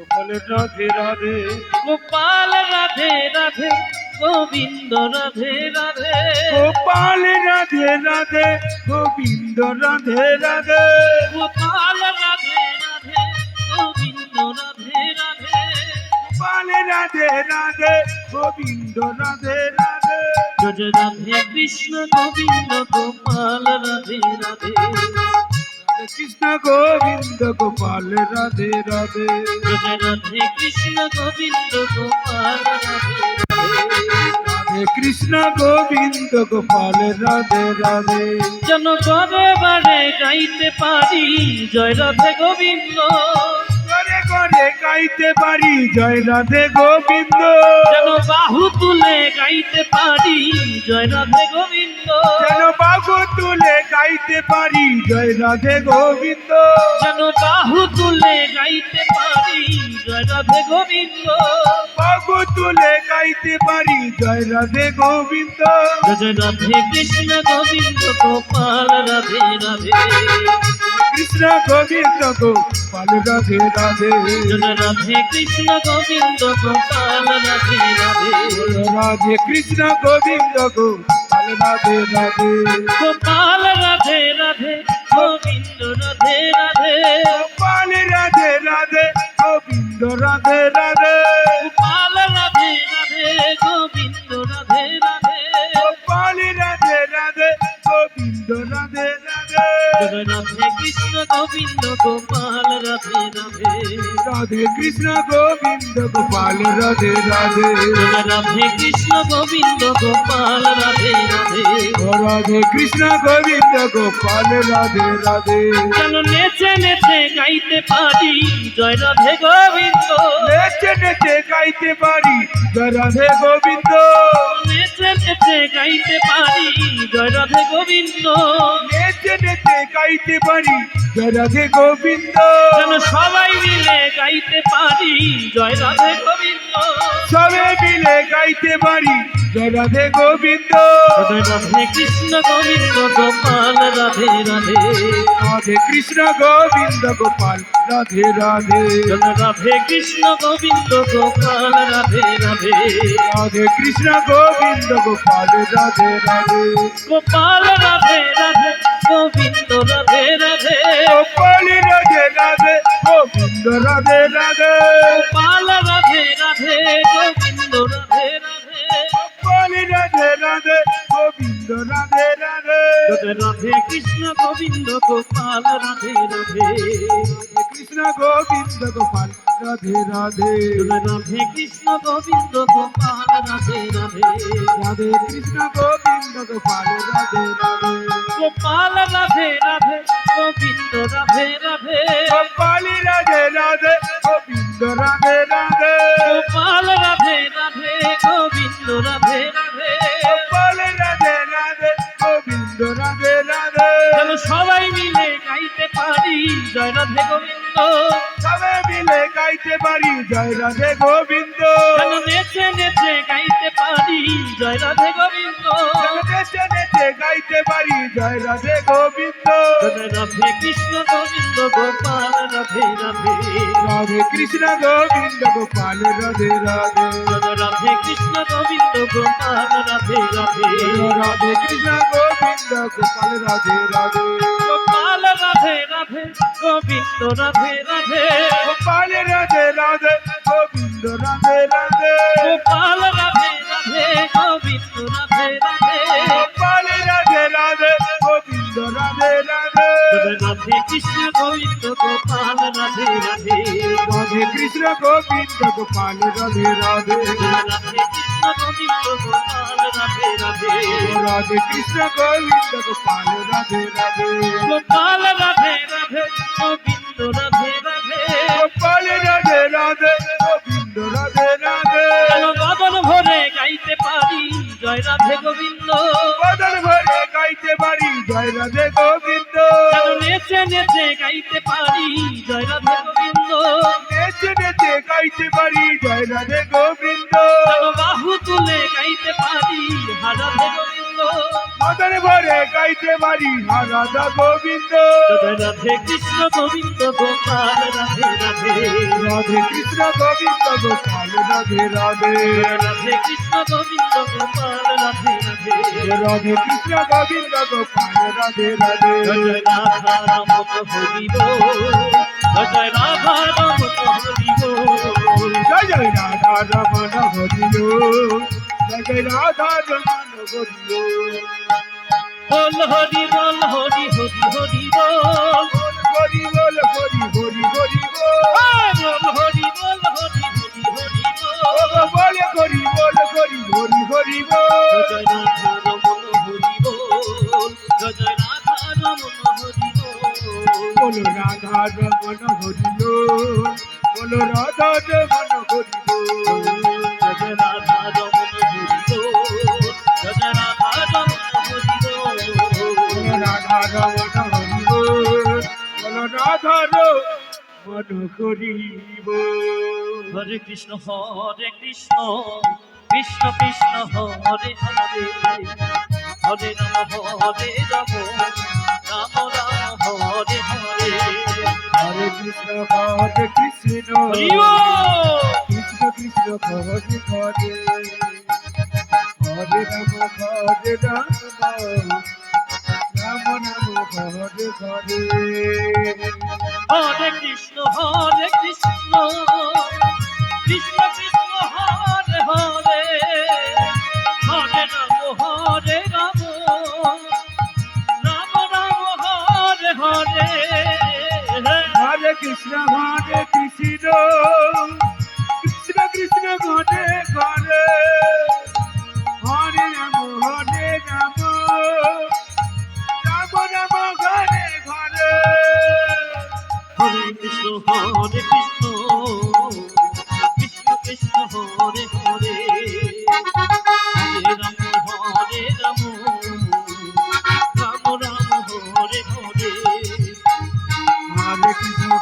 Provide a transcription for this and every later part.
বলে রাধে রাধে। গোপাল রাধে রাধে গোবিন্দ রাধে রাধে। গোপাল রাধে রাধে গোবিন্দ রাধে রাধে। গোপাল রাধে রাধে গোবিন্দ রাধে রাধে। গোপাল রাধে রাধে গোবিন্দ রাধে রাধে। রাধে কৃষ্ণ গোবিন্দ গোপাল রাধে রাধে। কৃষ্ণ গোবিন্দ গোপাল রাধে রাধে। রাধে কৃষ্ণ গোবিন্দ গোপাল রাধে কৃষ্ণ গোবিন্দ গোপাল রাধে রাধে। যেন বারে বারে গাইতে পারি জয় রাধে গোবিন্দ। করে গাইতে পারি। জয় রাধে গোবিন্দ। যেন বাহু তুলে গাইতে পারি জয় রাধে গোবিন্দ। যেন বাবু তুলে গাইতে পারি জয় রাধে গোবিন্দ। যেন বাহু তুলে গাইতে পারি জয় রাধে গোবিন্দ। বাবু তুলে গাইতে পারি জয় রাধে গোবিন্দ। জয় রাধে কৃষ্ণ গোবিন্দ গোপাল রাধে রাধে। কৃষ্ণ গোবিন্দ গোপাল রাধে রাধে। রাধে কৃষ্ণ গোবিন্দ গোপাল রাধে রাধে। রাধে কৃষ্ণ গোবিন্দ গোপাল রাধে রাধে। গোপাল রাধে রাধে গোবিন্দ রাধে রাধে। গোপাল রাধে রাধে গোবিন্দ রাধে রাধে। গোপাল রাধে রাধে। রাধে কৃষ্ণ গোবিন্দ গোপাল রাধে রাধে। রাধে কৃষ্ণ গোবিন্দ গোপাল রাধে রাধে। রাধে কৃষ্ণ গোবিন্দ গোপাল রাধে রাধে। যেন নেচে নেচে গাইতে পারি। জয় রাধে গোবিন্দ। নেচে নেচে গাইতে পারি। জয় রাধে গোবিন্দ। নেচে নেচে গাইতে পারি। জয় রাধে গোবিন্দ। নেচে নেচে গাইতে পারি। জয় রাধে গোবিন্দ। যেন সবাই মিলে গাইতে পারি। জয় রাধে গোবিন্দ। সবে মিলে গাইতে পারি। জয় রাধে গোবিন্দ। রাধে কৃষ্ণ গোবিন্দ গোপাল রাধে রাধে। রাধে কৃষ্ণ গোবিন্দ গোপাল রাধে রাধে। রাধে কৃষ্ণ গোবিন্দ গোপাল রাধে রাধে। রাধে কৃষ্ণ গোবিন্দ গোপাল রাধে রাধে। গোপাল রাধে রাধে। গোবিন্দ রাধে রাধে। গোপাল রাধে রাধে গোবিন্দ রাধে রাধে। গোপাল রাধে রাধে গোবিন্দ রাধে রাধে। গোপাল রাধে রাধে গোবিন্দ রাধে রাধে। রাধে কৃষ্ণ গোবিন্দ গোপাল রাধে রাধে। কৃষ্ণ গোবিন্দ গোপাল রাধে। রাধে রাধে কৃষ্ণ গোবিন্দ গোপাল রাধে রাধে। রাধে কৃষ্ণ গোবিন্দ গোপাল রাধে রাধে। গোপাল রাধে রাধে গোবিন্দ রাধে রাধে। গোপাল রাধে রাধে গোবিন্দ রাধে রাধে। গোপাল রাধে রাধে গোবিন্দ রাধে রাধে। গোপাল রাধে রাধে গোবিন্দ রাধে রাধে। যেন সবাই মিলে গাইতে পারি জয় রাধে গোবিন্দ। সবাই মিলে গাইতে পারি জয় রাধে গোবিন্দ। যেন নেচে নেচে গাইতে পারি জয় রাধে গোবিন্দ। নেচে নেচে গাইতে পারি। জয় রাধে গোবিন্দ। রাধে কৃষ্ণ গোবিন্দ গোপাল রাধে রাধে। রাধে কৃষ্ণ গোবিন্দ গোপাল রাধে। রাধে রাধে কৃষ্ণ গোবিন্দ গোপাল রাধে রাধে। রাধে কৃষ্ণ গোবিন্দ গোপাল রাধে রাধে। গোপাল রাধে রাধে গোবিন্দ রাধে রাধে। গোপাল রাধে রাধে রাধে কৃষ্ণ গোবিন্দ গোপাল রাধে রাধে। গোপাল রাধে রাধে গোবিন্দ রাধে রাধে। গোপাল রাধে রাধে গোবিন্দ রাধে রাধে। যেন ভরে গাইতে পারি জয় রাধে গোবিন্দ। বদল ভরে গাইতে পারি জয় রাধে গোবিন্দ রাধে গোবিন্দ যেন বাহু তুলে গাইতে পারি হা রাধে গোবিন্দ। মদন ভরে গাইতে পারি রাধা গোবিন্দ রাধে কৃষ্ণ গোবিন্দ গোপাল রাধে রাধে। রাধে কৃষ্ণ গোবিন্দ গোপাল রাধে রাধে। রাধে কৃষ্ণ গোবিন্দ গোপাল রাধে রাধে। রাধে কৃষ্ণ গোবিন্দ গোপাল রাধে রাধে। জয় রাধা রমন হরি বল জয় রাধা রমন হরি বল জয় জয় রাধা হরিও জয় জয় রাধা হরিও বল হরি বল হরি হরি হরি বল হরি বল হরি হরি হরি বল বল হরি বল হরি হরি হরি ও বল হরি বল হরি হরি হরি বল জয় রাধা রমন হরি বল জয় রাধা রমন হরি বল বলো রাধা রমন হরিও বলো রাধা রমন রাধা রমন বলো রাধা রমন হরিব হরে কৃষ্ণ হরে কৃষ্ণ কৃষ্ণ কৃষ্ণ হরে হরে। হরে রাম হরে রাম রাম রাম হরে হরে। হরে কৃষ্ণ হরে কৃষ্ণ। কৃষ্ণ কৃষ্ণ হরে হরে। হরে রাম হরে রাম।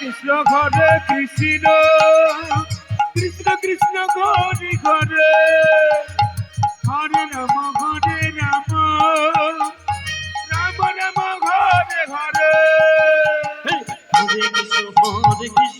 কৃষ্ণ ঘরে কৃষ্ণ কৃষ্ণ কৃষ্ণ ঘরে ঘরে। হরে রাম হরে রাম রাম রাম ঘরে ঘরে হরে কৃষ্ণ হরে কৃষ্ণ।